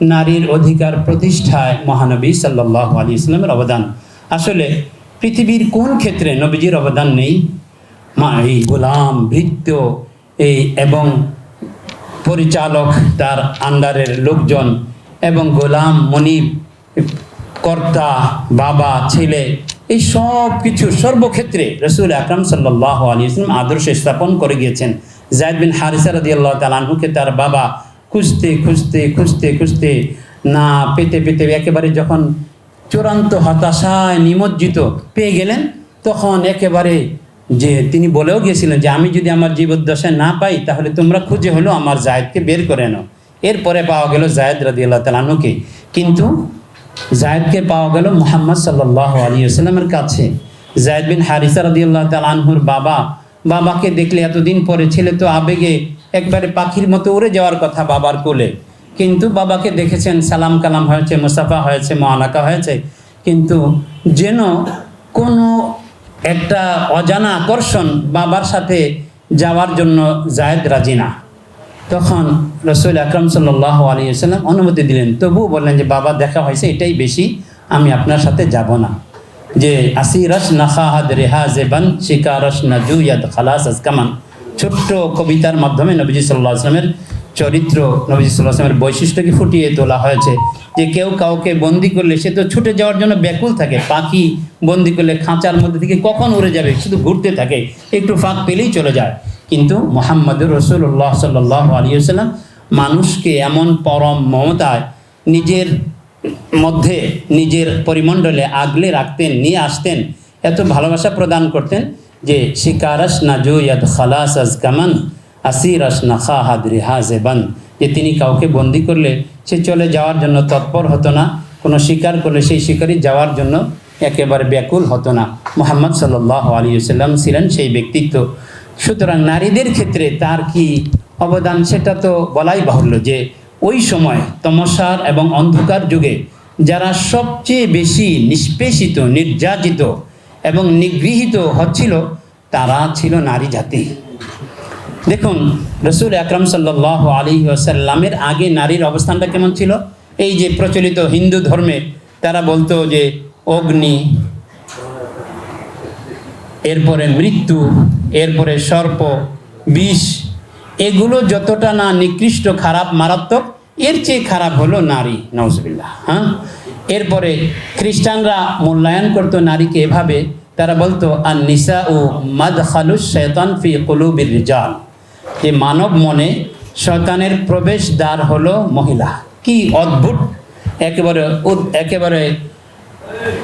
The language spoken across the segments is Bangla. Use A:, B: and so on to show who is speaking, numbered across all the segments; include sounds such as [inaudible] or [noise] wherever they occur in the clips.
A: নারীর অধিকার প্রতিষ্ঠায় মহানবী সাল্লাহ আলী ইসলামের অবদান। আসলে পৃথিবীর কোন ক্ষেত্রে নবীজির অবদান নেই? মা, এই গোলাম ভৃত্য, এই এবং পরিচালক তার আন্ডারের লোকজন এবং গোলাম, মনিব, কর্তা, বাবা, ছেলে, এই সব কিছু সর্বক্ষেত্রে রসুল আকরম সাল্লাহ আলী ইসলাম আদর্শ স্থাপন করে গিয়েছেন। জায়দ বিন হারিসা রদি আল্লাহ তার বাবা খুঁজতে খুঁজতে খুঁজতে খুঁজতে, না, পেতে পেতে একেবারে যখন চূড়ান্ত হতাশায় নিমজ্জিত পেয়ে গেলেন, তখন একেবারে যে তিনি বলেও গিয়েছিলেন যে, আমি যদি আমার জীবদ্দশায় না পাই, তাহলে তোমরা খুঁজে হলো আমার জায়দকে বের করে নাও। এরপরে পাওয়া গেল জায়দ রাদি আল্লাহ তালানুকে কিন্তু জায়দকে পাওয়া গেল মোহাম্মদ সাল্লাহ আলী আসসালামের কাছে। জায়দ বিন হারিসা রাদি আল্লাহ তালানহুর বাবা। বাবাকে দেখলে এতদিন পরে ছেলে তো আবেগে একবারে পাখির মতো উড়ে যাওয়ার কথা বাবার কোলে। কিন্তু বাবাকে দেখেছেন, সালাম কালাম হয়েছে, মুসাফা হয়েছে, মহানাকা হয়েছে। কিন্তু যেন কোনো একটা অজানা আকর্ষণ বাবার সাথে যাওয়ার জন্য জায়দ রাজি না। তখন রসুল আকরম সাল্লাহ আলী সাল্লাম অনুমতি দিলেন, তবুও বললেন যে, বাবা, দেখা হয়েছে, এটাই বেশি, আমি আপনার সাথে যাব না। যে, আসিরস নাখাহাদ জেবান শিকারস নাজু ইয়াদ খালাস আজকামান। ছোট্ট কবিতার মাধ্যমে নবীজি সাল্লাহ আসলামের চরিত্র, নবীজি সাল্লাহ আসলামের বৈশিষ্ট্যকে ফুটিয়ে তোলা হয়েছে যে কেউ কাউকে বন্দি করলে সে তো ছুটে যাওয়ার জন্য ব্যাকুল থাকে। পাখি বন্দি করলে খাঁচার মধ্যে থেকে কখন উড়ে যাবে? শুধু ঘুরতে থাকে, একটু ফাঁক পেলেই চলে যায়। কিন্তু মোহাম্মদুর রসুল্লাহ সাল্লাহ আলিয়াল্লাম মানুষকে এমন পরম মমতায় নিজের মধ্যে, নিজের পরিমণ্ডলে আগলে রাখতেন, নিয়ে আসতেন, এত ভালোবাসা প্রদান করতেন যে শিকারস না জুয়াদ খালাস আজ কামান, আসিরস না খা খাহাদ রেহাজেবান যে তিনি কাউকে বন্দি করলে সে চলে যাওয়ার জন্য তৎপর হতো না, কোনো শিকার করলে সেই শিকারই যাওয়ার জন্য একেবারে ব্যাকুল হতো না। মোহাম্মদ সাল্লাহ আলী সাল্লাম ছিলেন সেই ব্যক্তিত্ব। সুতরাং নারীদের ক্ষেত্রে তার কি অবদান সেটা তো বলাই বাহুল্য যে ওই সময় তমসার এবং অন্ধকার যুগে যারা সবচেয়ে বেশি নিষ্পেষিত, নির্যাতিত এবং নিগৃহীত হচ্ছিল তারা ছিল নারী জাতি। দেখুন, রসুল আকরম সাল্লাহ আলী আসাল্লামের আগে নারীর অবস্থানটা কেমন ছিল? এই যে প্রচলিত হিন্দু ধর্মে তারা বলতো যে, অগ্নি, এরপরে মৃত্যু, এরপরে সর্প, বিষ, এগুলো যতটা না নিকৃষ্ট, খারাপ, মারাত্মক, এর চেয়ে খারাপ হলো নারী নওজবিল্লা হ্যাঁ? এরপরে খ্রিস্টানরা মূল্যায়ন করতো নারীকে এভাবে তারা বলতো আর নিসা ও মাদ খালুস শৈতান ফি কলুবির রিজাল। যে মানব মনে শয়তানের প্রবেশ দ্বার হলো মহিলা। কি অদ্ভুত! একেবারে একেবারে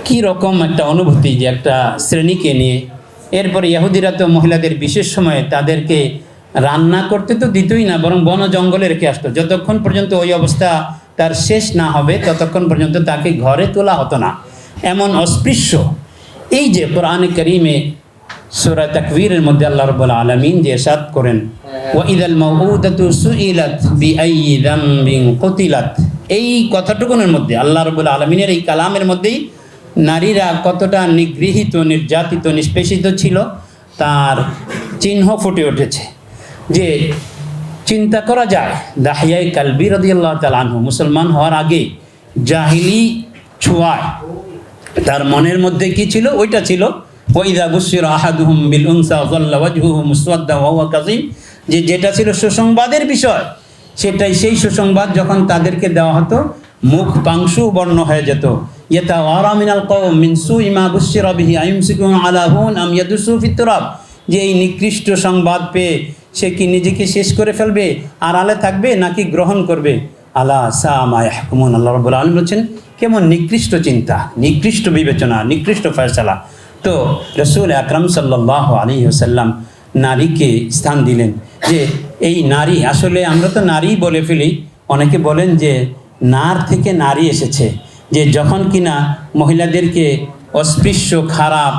A: কি রকম একটা অনুভূতি যে একটা শ্রেণীকে নিয়ে। এরপরে ইহুদিরা তো মহিলাদের বিশেষ সময়ে তাদেরকে রান্না করতে তো দিতই না, বরং বন জঙ্গলে রেখে আসতো। যতক্ষণ পর্যন্ত ওই অবস্থা তার শেষ না হবে, ততক্ষণ পর্যন্ত তাকে ঘরে তোলা হতো না। এমন অস্পৃশ্য এই যে কোরআনে করিমে সুরা তাকবীরের মধ্যে আল্লাহ রব্বুল আলমিন যে এরশাদ করেন ওয়াইদাল মাউউদাতু সুইলাত বিআইয়ি যামবিন কুতিলাত। এই কথাটুকুনের মধ্যে আল্লাহ রব্বুল আলমিনের এই কালামের মধ্যেই নারীরা কতটা নিগৃহীত নির্যাতিত নিষ্পেষিত ছিল তার চিহ্ন ফুটে উঠেছে। যে চিন্তা করা যায় দাহিয়াই কালবি রদিয়াল্লাহ তালানহু মুসলমান হওয়ার আগে জাহিলি ছোঁয়ায় তার মনের মধ্যে কি ছিল? ওইটা ছিল ওইদা গুসির আহাদুহুম বিল উনসা ওয়াজহুহু হুয়া যে যেটা ছিল সুসংবাদের বিষয়, সেটাই সেই সুসংবাদ যখন তাদেরকে দেওয়া হতো, মুখ পাংশু বর্ণ হয়ে যেত। ইয়েতা ওয়ারা মিনাল কওম মিন সুই মা বুশিরা বিহি আইমসিকুম আলা হুন আম ইয়াদুসু ফিত তুরাব। যে এই নিকৃষ্ট সংবাদ পেয়ে সে কি নিজেকে শেষ করে ফেলবে আর আলে থাকবে নাকি গ্রহণ করবে? আলা সামা ইয়াহকুমুন, আল্লাহ রাব্বুল আলামিন বলছেন, কেমন নিকৃষ্ট চিন্তা, নিকৃষ্ট বিবেচনা, নিকৃষ্ট ফয়সালা। তো রসুল আকরম সাল্লাহ আলী সাল্লাম নারীকে স্থান দিলেন যে, এই নারী, আসলে আমরা তো নারী বলে ফেলি, অনেকে বলেন যে, নার থেকে নারী এসেছে, যে যখন কিনা মহিলাদেরকে অস্পৃশ্য, খারাপ,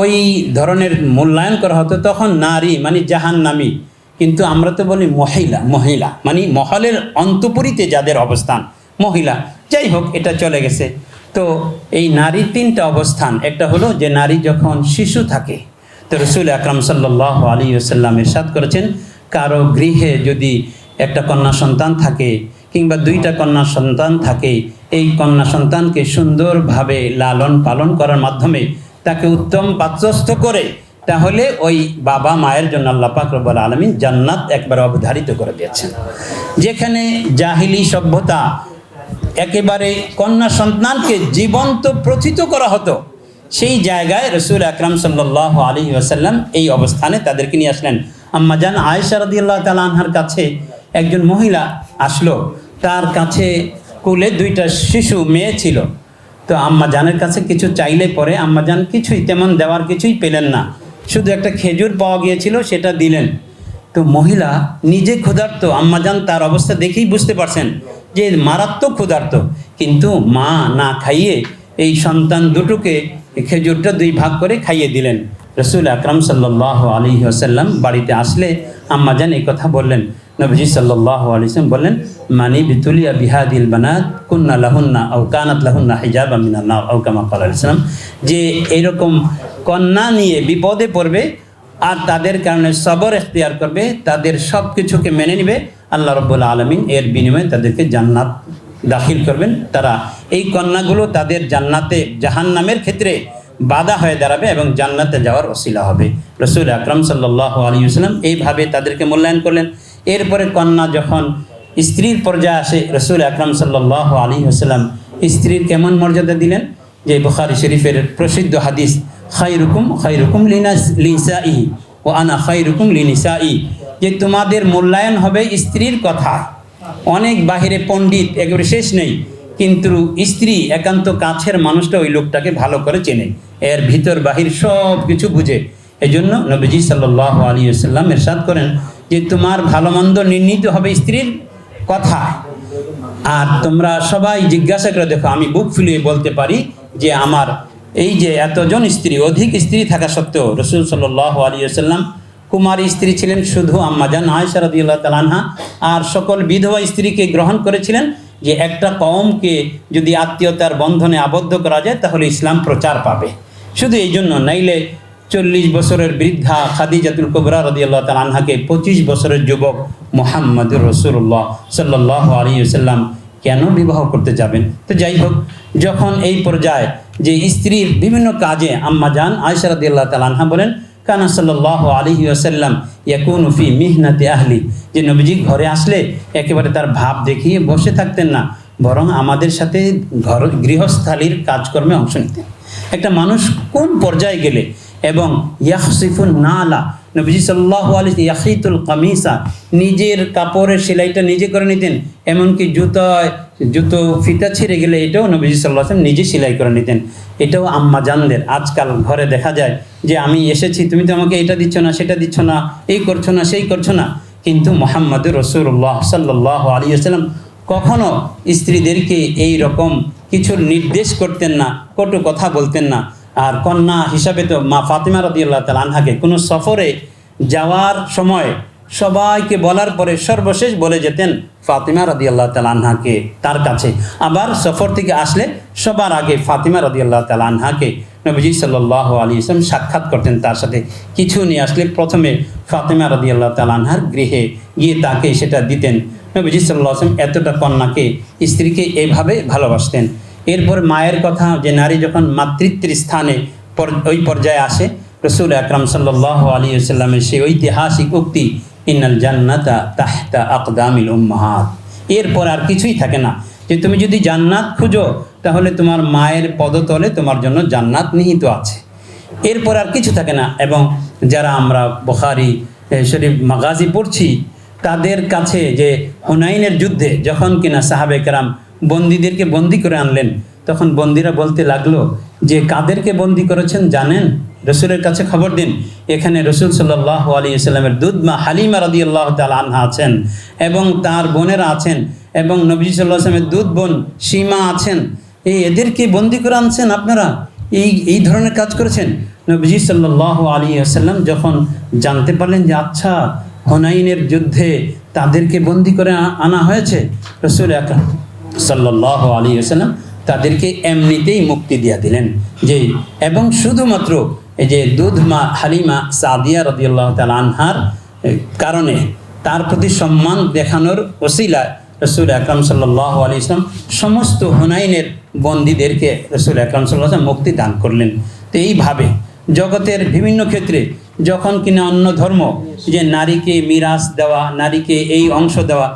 A: ওই ধরনের মূল্যায়ন করা হতো, তখন নারী মানে জাহান্নামী কিন্তু আমরা তো বলি মহিলা মহিলা। মানে মহলের অন্তপুরিতে যাদের অবস্থান, মহিলা। যাই হোক, এটা চলে গেছে। তো এই নারীর তিনটা অবস্থান। একটা হলো যে নারী যখন শিশু থাকে, তো রসুল আকরাম সাল্লাহ আলী আসাল্লাম ইরশাদ করেছেন, কারও গৃহে যদি একটা কন্যা সন্তান থাকে কিংবা দুইটা কন্যা সন্তান থাকে, এই কন্যা সন্তানকে সুন্দরভাবে লালন পালন করার মাধ্যমে তাকে উত্তম পাত্রস্থ করে তাহলে ওই বাবা মায়ের জন্য আল্লাহ রব্বুল আলমিন জান্নাত একবার অবধারিত করে দিয়েছেন। যেখানে জাহিলি সভ্যতা একেবারে কন্যা সন্তানকে জীবন্ত প্রথিত করা হতো, সেই জায়গায় রসুল আকরাম সাল্লাহ আলী ওয়াসাল্লাম এই অবস্থানে তাদেরকে নিয়ে আসলেন। আম্মাজান আয়েশা রদিয়াল্লাহ তালা আনহার কাছে একজন মহিলা আসলো, তার কাছে কুলে দুইটা শিশু মেয়ে ছিল। তো আম্মা জানের কাছে কিছু চাইলে পরে আম্মা জান কিছুই তেমন দেওয়ার কিছুই পেলেন না। শুধু একটা খেজুর পাওয়া গিয়েছিল, সেটা দিলেন। তো মহিলা নিজে ক্ষুধার্ত আম্মাজান তার অবস্থা দেখেই বুঝতে পারছেন যে মারাত্মক ক্ষুধার্ত। কিন্তু মা না খাইয়ে এই সন্তান দুটোকে খেজুরটা দুই ভাগ করে খাইয়ে দিলেন। রসুল আকরাম সাল্লাহ আলী আসাল্লাম বাড়িতে আসলে আম্মাজান এই কথা বললেন। নবজি সাল্লাহ আলিয়াম বললেন, মানি বিতুলিয়া বিহাদিল বানাত, কুন্না লাহুন্না আউ কানাত লাহুন্না হিজাব আমিনাল্লাহ আউ কামা কালাম যে এরকম কন্যা নিয়ে বিপদে পড়বে আর তাদের কারণে সবর এখতিয়ার করবে, তাদের সব কিছুকে মেনে নেবে, আল্লাহ রব্বুল্লা আলমিন এর বিনিময়ে তাদেরকে জান্নাত দাখিল করবেন। তারা এই কন্যাগুলো তাদের জান্নাতে, জাহান্নামের ক্ষেত্রে বাধা হয়ে দাঁড়াবে এবং জান্নাতে যাওয়ার অসিলা হবে। রসুল আকরম সাল্লাহ আলী সাল্লাম এইভাবে তাদেরকে মূল্যায়ন করলেন। এরপরে কন্যা যখন স্ত্রীর পর্যায়ে আসে, রসুল আকরম সাল্লাহ আলী সাল্লাম স্ত্রীর কেমন মর্যাদা দিলেন? যে বুখারি শরীফের প্রসিদ্ধ হাদিস খাইরুকুম খাইরুকুম লিনাস লিসাই ও আনা খাইরুকুম লিনিসাই। যে তোমাদের মূল্যায়ন হবে স্ত্রীর কথা। অনেক বাহিরে পণ্ডিত, একেবারে শেষ নেই। কিন্তু স্ত্রী একান্ত কাছের মানুষটা ওই লোকটাকে ভালো করে চেনে। এর ভিতর বাহির সব কিছু বুঝে। এই জন্য নবীজি সাল্লাহ আলী সাল্লাম এরশাদ করেন যে তোমার ভালো মন্দ নির্ণীত হবে স্ত্রীর কথা। আর তোমরা সবাই জিজ্ঞাসা করে দেখো, আমি বুক ফুলিয়ে বলতে পারি যে আমার এই যে এতজন স্ত্রী, অধিক স্ত্রী থাকা সত্ত্বেও রসুল সাল্লাহ আলী সাল্লাম কুমারী স্ত্রী ছিলেন শুধু আম্মাজান আয়সা রদিউল্লাহ তালানহা আর সকল বিধবা স্ত্রীকে গ্রহণ করেছিলেন যে একটা কমকে যদি আত্মীয়তার বন্ধনে আবদ্ধ করা যায় তাহলে ইসলাম প্রচার পাবে। শুধু এই জন্য নাইলে চল্লিশ বছরের বৃদ্ধা খাদি খাদিজাতুল কবরা রদিয়াল্লাহ তালানহাকে পঁচিশ বছরের যুবক মোহাম্মদুর রসুল্লাহ সাল্লাহ আলী সাল্লাম কেন বিবাহ করতে যাবেন? তো যাই হোক, যখন এই পর্যায়ে যে স্ত্রীর বিভিন্ন কাজে আম্মা যান আয়সা রদিয়াল্লাহ তালানহা বলেন, কানা সাল্লাহ আলহি আসাল্লাম ইয়াকুন ফি মিহনাতে আহলি। যে নবীজি ঘরে আসলে একেবারে তার ভাব দেখিয়ে বসে থাকতেন না, বরং আমাদের সাথে ঘর, গৃহস্থালির কাজকর্মে অংশ নিতেন। একটা মানুষ কোন পর্যায়ে গেলে এবং ইয়াহসিফুন নালা, নবীজি সাল্লাহ আলী ইয়াহিতুল কামিসা, নিজের কাপড়ের সেলাইটা নিজে করে নিতেন, এমনকি জুতোয় জুতো, ফিতা ছিঁড়ে গেলে এটাও নবীজি সাল্লাহ আসলাম নিজে সেলাই করে নিতেন। এটাও আম্মা জানদের আজকাল ঘরে দেখা যায় যে আমি এসেছি, তুমি তো আমাকে এটা দিচ্ছ না, সেটা দিচ্ছ না, এই করছ না, সেই করছ না। কিন্তু মোহাম্মদুর রসুল্লাহ সাল্লাহ আলী আসসালাম কখনো স্ত্রীদেরকে এই রকম কিছুর নির্দেশ করতেন না, কটু কথা বলতেন না। আর কন্যা হিসাবে তো মা ফাতিমা রদিউল্লাহ তাল আনহাকে কোনো সফরে যাওয়ার সময় সবাইকে বলার পরে সর্বশেষ বলে যেতেন ফাতিমা রদিয়াল্লাহ আল্লাহ আনহাকে তার কাছে। আবার সফর থেকে আসলে সবার আগে ফাতিমা রদিয়াল্লাহ তাল আনহাকে নবীজি সাল্লাহ আলী ইসলাম সাক্ষাৎ করতেন তার সাথে। কিছু নিয়ে আসলে প্রথমে ফাতিমা রদিয়াল্লাহ আল্লাহ আনহার গৃহে গিয়ে তাকে সেটা দিতেন। নবীজি সাল্লাহ আসলাম এতটা কন্যাকে, স্ত্রীকে এভাবে ভালোবাসতেন। এরপর মায়ের কথা, যে নারী যখন মাতৃত্বের স্থানে ওই পর্যায়ে আসে, রসুল আকরাম সাল্লাহ আলী সেই ঐতিহাসিক উক্তি ইন্নাল জান্নাতা তাহতা আকদামিল উম্মাহাত। এরপর আর কিছুই থাকে না। যে তুমি যদি জান্নাত খুঁজো, তাহলে তোমার মায়ের পদতলে তোমার জন্য জান্নাত নিহিত আছে। এরপর আর কিছু থাকে না। এবং যারা আমরা বখারি শরীফ, মাগাজি পড়ছি, তাদের কাছে যে হুনাইনের যুদ্ধে যখন কিনা সাহাবে কেরাম বন্দীদেরকে বন্দি করে আনলেন, তখন বন্দিরা বলতে লাগল, যে কাদেরকে বন্দি করেছেন জানেন? রসুলের কাছে খবর দিন। এখানে রসুল সাল্লাহ আলী ইসলামের দুধমা হালিমা রদি আল্লাহ আনহা আছেন এবং তার বোনেরা আছেন এবং নবী সাল্লাহ আসলামের দুধ বোন সীমা আছেন। এই এদেরকে বন্দি করে আনছেন আপনারা? এই এই ধরনের কাজ করেছেন? নবীজি সাল্লাহ আলী আসাল্লাম যখন জানতে পারলেন যে আচ্ছা হনাইনের যুদ্ধে তাদেরকে বন্দি করে আনা হয়েছে, রসুল আকরাম সাল্লাহ আলী আসাল্লাম তাদেরকে এমনিতেই মুক্তি দিয়া দিলেন। যে, এবং শুধুমাত্র এই যে দুধ মা হালিমা সাদিয়া রদিয়াল্লাহ তাল আনহার কারণে তার প্রতি সম্মান দেখানোর ওসিলা রসুল আকরাম সাল্লাহ আলী ইসলাম সমস্ত হুনাইনের বন্দীদেরকে রসুল আকরাম সাল্লাহ মুক্তি দান করলেন। তো এইভাবে জগতের বিভিন্ন ক্ষেত্রে যখন কিনা অন্য ধর্ম, যে নারীকে মিরাজ দেওয়া, নারীকে এই অংশ দেওয়া,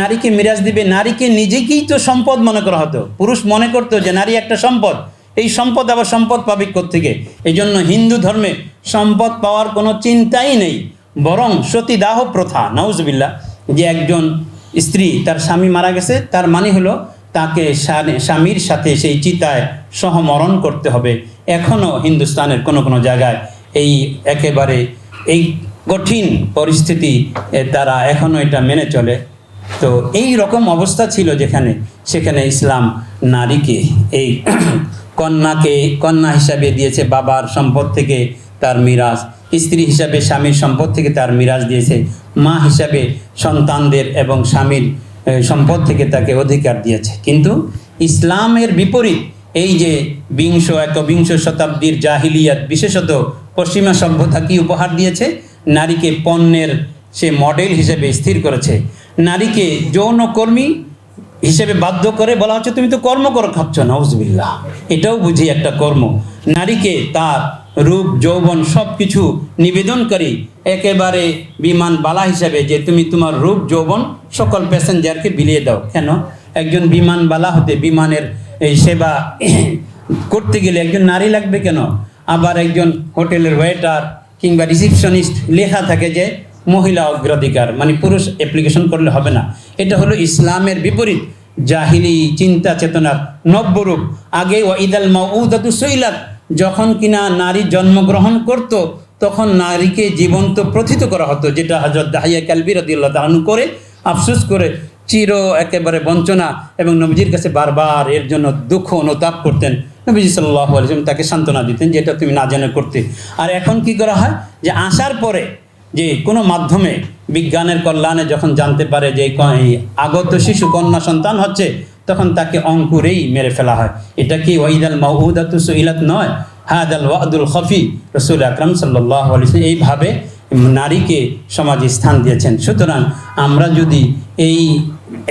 A: নারীকে মিরাজ দিবে, নারীকে নিজেকেই তো সম্পদ মনে করা হতো। পুরুষ মনে করতো যে নারী একটা সম্পদ এই সম্পদ আবার সম্পদ পাবে থেকে এই জন্য হিন্দু ধর্মে সম্পদ পাওয়ার কোনো চিন্তাই নেই। বরং সতীদাহ প্রথা। নাউজবিল্লা যে একজন স্ত্রী তার স্বামী মারা গেছে, তার মানে হলো তাকে স্বামীর সাথে সেই চিতায় সহমরণ করতে হবে। এখনও হিন্দুস্তানের কোনো কোনো জায়গায় এই একেবারে এই কঠিন পরিস্থিতি তারা এখনও এটা মেনে চলে। তো এই রকম অবস্থা ছিল যেখানে, সেখানে ইসলাম নারীকে এই কন্যাকে, কন্যা হিসাবে দিয়েছে বাবার সম্পদ থেকে তার মিরাজ। স্ত্রী হিসাবে স্বামীর সম্পদ থেকে তার মিরাজ দিয়েছে। মা হিসাবে সন্তানদের এবং স্বামীর সম্পদ থেকে তাকে অধিকার দিয়েছে। কিন্তু ইসলামের বিপরীত, এই যে বিংশ, একবিংশ শতাব্দীর জাহিলিয়াত, বিশেষত পশ্চিমা সভ্যতা কি উপহার দিয়েছে? নারীকে পণ্যের সে মডেল হিসেবে স্থির করেছে। নারীকে যৌনকর্মী হিসেবে বাধ্য করে বলা হচ্ছে, তুমি তো কর্ম করে, খাচ্ছ নওজবিল্লাহ এটাও বুঝি একটা কর্ম। নারীকে তার রূপ, যৌবন সব কিছু নিবেদনকারী একেবারে বিমান বালা হিসেবে যে তুমি তোমার রূপ, যৌবন সকল প্যাসেঞ্জারকে বিলিয়ে দাও। কেন? একজন বিমান বালা হতে বিমানের এই সেবা [clears throat] করতে গেলে একজন নারী লাগবে কেন? আবার একজন হোটেলের ওয়েটার কিংবা রিসিপশনিস্ট লেখা থাকে যে মহিলা অগ্রাধিকার মানে পুরুষ অ্যাপ্লিকেশন করলে হবে না। এটা হলো ইসলামের বিপরীত। জাহিলি, চিন্তা চেতনার নব্যরূপ। আগে ওয়াইদাল মাউদাতু সৈলাত যখন কিনা নারী জন্মগ্রহণ করত, তখন নারীকে জীবন্ত প্রথিত করা হতো, যেটা হজরত দাহিয়া কালবি রদিল্লাহ তালু করে, আফসোস করে, চির একেবারে বঞ্চনা এবং নবীজির কাছে বারবার এর জন্য দুঃখ অনুতাপ করতেন। নবীজি সাল্লাহ আলিয়াম তাকে সান্ত্বনা দিতেন যেটা তুমি না জেনে করতে। আর এখন কি করা হয়? যে আসার পরে যে কোনো মাধ্যমে বিজ্ঞানের কল্যাণে যখন জানতে পারে যে আগত শিশু কন্যা সন্তান হচ্ছে, তখন তাকে অঙ্কুরেই মেরে ফেলা হয়। এটা কি ওয়াইদাল মাউদাতু সুইলাত নয়? হাদাল ওয়াদুল খফি। রসুল আকরাম সাল্লাহ এইভাবে নারীকে সমাজে স্থান দিয়েছেন। সুতরাং আমরা যদি এই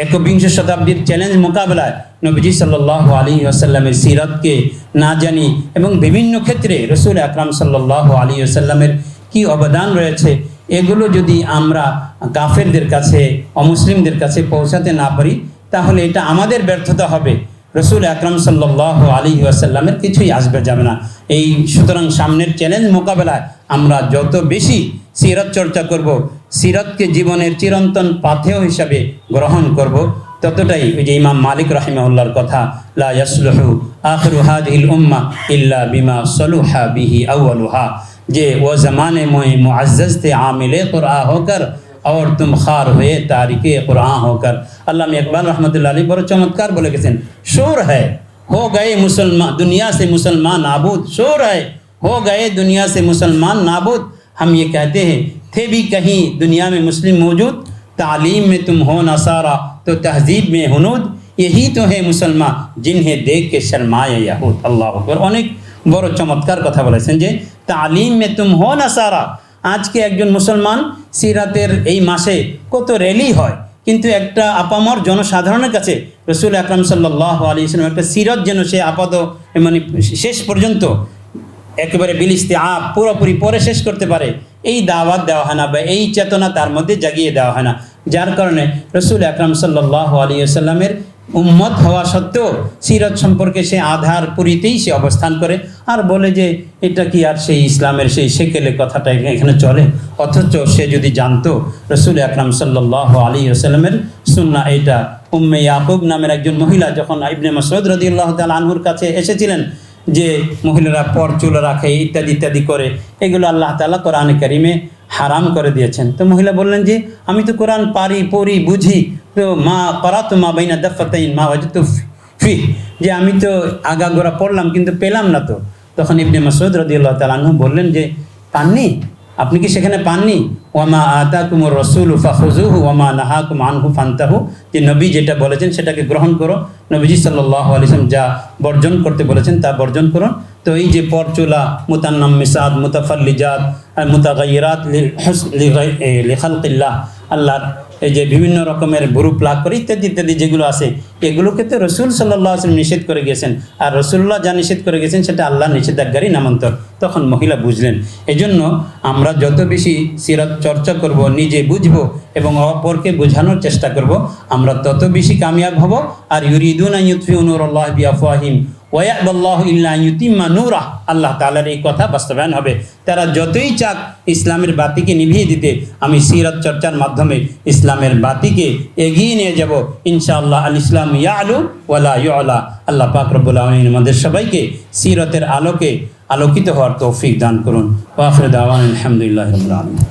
A: একবিংশ শতাব্দীর চ্যালেঞ্জ মোকাবেলায় নবীজি সাল্লাহ আলী আসাল্লামের সিরাতকে না জানি এবং বিভিন্ন ক্ষেত্রে রসুল আকরাম সাল্লাহ আলী আসাল্লামের কি অবদান রয়েছে? এগুলো যদি আমরা কাফেরদের কাছে, অমুসলিমদের কাছে পৌঁছাতে না পারি, তাহলে এটা আমাদের ব্যর্থতা হবে। রসুল আকরম সাল্লাহ আলী আসাল্লামের কিছুই আসবে যাবে না। এই সুতরাং সামনের চ্যালেঞ্জ মোকাবেলায় আমরা যত বেশি সিরত চর্চা করব, সিরতকে জীবনের চিরন্তন পাথেয় হিসাবে গ্রহণ করব, ততটাই ওই যে ইমাম মালিক রাহিমাহুল্লার কথা, লা ইয়াসলুহু আখিরু উম্মাহ ইল্লা বিমা সলুহা বিহি আউয়ালুহা। یہ وہ زمانے میں معزز تھے، عامل قرآن ہو کر، اور تم خار ہوئے، تاریخ قرآن ہو کر۔ علامہ اقبال رحمۃ اللہ علیہ بڑے چمتکار بولے کسی شور ہے۔ ہو گئے مسلمان، دنیا سے مسلمان نابود، شور ہے۔ ہو گئے دنیا سے مسلمان نابود۔ ہم یہ کہتے ہیں، تھے بھی کہیں دنیا میں مسلم موجود، تعلیم میں تم ہو نہ سارا تو تہذیب میں حنود۔ یہی تو ہے مسلمان، جنہیں دیکھ کے شرمائے یہود۔ اللہ اکبر۔ انہیں বড় চমৎকার কথা বলেছেন যে, তালিম মে তুম হো না সারা আজকে একজন মুসলমান সিরাতের এই মাসে কত র্যালি হয়, কিন্তু একটা আপামর জনসাধারণের কাছে রসুল আকরাম সাল্লাহ আলী ইসলাম একটা সিরত যেন সে আপাত মানে শেষ পর্যন্ত একেবারে বিলিস্তে আপ পুরোপুরি পরে শেষ করতে পারে, এই দাওয়াত দেওয়া হয় না বা এই চেতনা তার মধ্যে জাগিয়ে দেওয়া হয় না। যার কারণে রসুল আকরাম সাল্লাহ আলী আসাল্লামের উম্মত হওয়া সত্ত্বেও সিরত সম্পর্কে সে আধার পুরীতেই সে অবস্থান করে। আর বলে যে, এটা কি আর সেই ইসলামের সেই সেকেলে কথাটা এখানে চলে? অথচ সে যদি জানতো, রসুল আকরাম সাল্লাহ আলী আসালামের সুন্না এটা উম্মে ইয়াকুব নামের একজন মহিলা যখন আইবনে মাসুদ রদিউল্লাহ তাল আনহুর কাছে এসেছিলেন যে মহিলারা পর চুল রাখে, ইত্যাদি ইত্যাদি করে, এগুলো আল্লাহ তালা কোরআন করিমে হারাম করে দিয়েছেন। তো মহিলা বললেন যে, আমি তো কোরআন পারি, পড়ি, বুঝি, তো মা করা তো মা বাইনা দফাতাইন মা ওয়াজ তো ফি। যে আমি তো আগাগোড়া পড়লাম, কিন্তু পেলাম না তো। তখন ইবনে মাসুদ রদিউল্লাহ তালাহ বললেন যে, পাননি? আপনি কি সেখানে পাননি? ওয়ামা আতা কুমুর রসুল ফাহুজুহু ওয়ামা নাহা কুম আনহু ফান্তাহু। যে নবী যেটা বলেছেন সেটাকে গ্রহণ করো। নবীজি সাল্লাহ আলিসাম যা বর্জন করতে বলেছেন তা বর্জন করুন। তো এই যে পরচুলা, মুতান্নাম মিসাদ, মুতাফাল্লিজাত মুতাগাইরাত লিখালকিল্লাহ, আল্লাহর এই যে বিভিন্ন রকমের বুরু প্লাগ করে ইত্যাদি ইত্যাদি যেগুলো আছে, এগুলোকে তো রসুল সাল্লাহ আসলাম নিষেধ করে গেছেন। আর রসুল্লাহ যা নিষেধ করে গেছেন, সেটা আল্লাহ নিষেধাজ্ঞারই নামান্তর। তখন মহিলা বুঝলেন। এজন্য আমরা যত বেশি সিরাত চর্চা করব, নিজে বুঝব এবং অপরকে বোঝানোর চেষ্টা করব, আমরা তত বেশি কামিয়াব হব। আর ইউরিদুন ইউতফিউনুর আল্লাহ বিআফওয়াহিম। ওয়াবাল্লাহ ইল্লা ইউতিম্মা নূরা আল্লাহ তাআলার এই কথা বাস্তবায়ন হবে। তারা যতই চাক ইসলামের বাতিকে নিভিয়ে দিতে, আমি সিরাত চর্চার মাধ্যমে ইসলামের বাতিকে এগিয়ে নিয়ে যাব। ইনশাআল্লাহ আল ইসলাম ইয়া আলু ওয়ালা ইউলা। আল্লাহ পাক রব্বুল আলামিন আমাদের সবাইকে সিরতের আলোকে আলোকিত হওয়ার তৌফিক দান করুন। ওয়াফির দাওয়ান আলহামদুলিল্লাহ